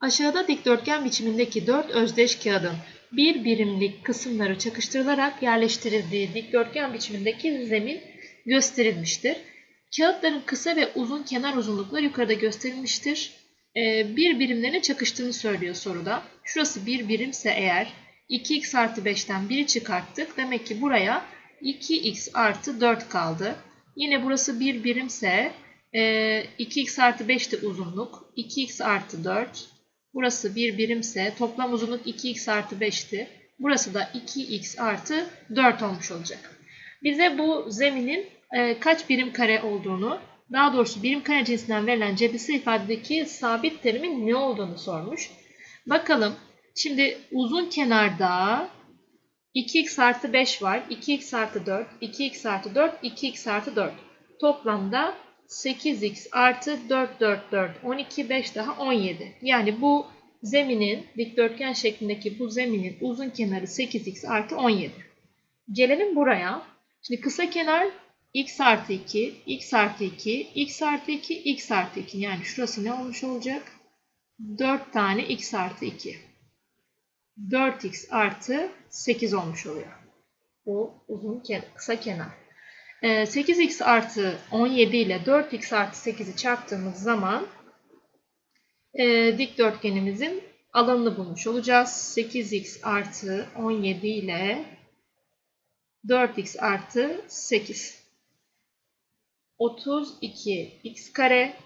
Aşağıda dikdörtgen biçimindeki dört özdeş kağıdın bir birimlik kısımları çakıştırılarak yerleştirildiği dikdörtgen biçimindeki zemin gösterilmiştir. Kağıtların kısa ve uzun kenar uzunlukları yukarıda gösterilmiştir. Ee, bir birimlerin çakıştığını söylüyor soruda. Şurası bir birimse eğer 2x artı 5'ten 1'i çıkarttık. Demek ki buraya 2x artı 4 kaldı. Yine burası bir birimse e, 2x artı 5 de uzunluk. 2x artı 4. Burası bir birimse toplam uzunluk 2x artı 5'ti. Burası da 2x artı 4 olmuş olacak. Bize bu zeminin e, kaç birim kare olduğunu, daha doğrusu birim kare cinsinden verilen cebirsel ifadedeki sabit terimin ne olduğunu sormuş. Bakalım. Şimdi uzun kenarda 2x artı 5 var. 2x artı 4, 2x artı 4, 2x artı 4. Toplamda 8x artı 4, 4, 4, 12, 5 daha 17. Yani bu zeminin, dikdörtgen şeklindeki bu zeminin uzun kenarı 8x artı 17. Gelelim buraya. Şimdi kısa kenar x artı 2, x artı 2, x artı 2, x artı 2. Yani şurası ne olmuş olacak? 4 tane x artı 2. 4x artı 8 olmuş oluyor. Bu uzun kenar, kısa kenar. Ee, 8x artı 17 ile 4x artı 8'i çarptığımız zaman e, dikdörtgenimizin alanını bulmuş olacağız. 8x artı 17 ile 4x artı 8. 32x kare.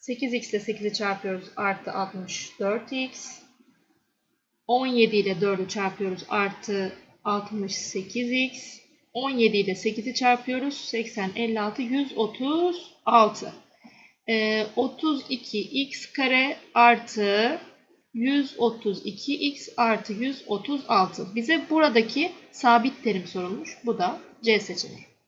8x ile 8'i çarpıyoruz artı 64x 17 ile 4'ü çarpıyoruz artı 68x 17 ile 8'i çarpıyoruz. 80 56 136 ee, 32x kare artı 132x artı 136 bize buradaki sabit terim sorulmuş bu da C seçeneği.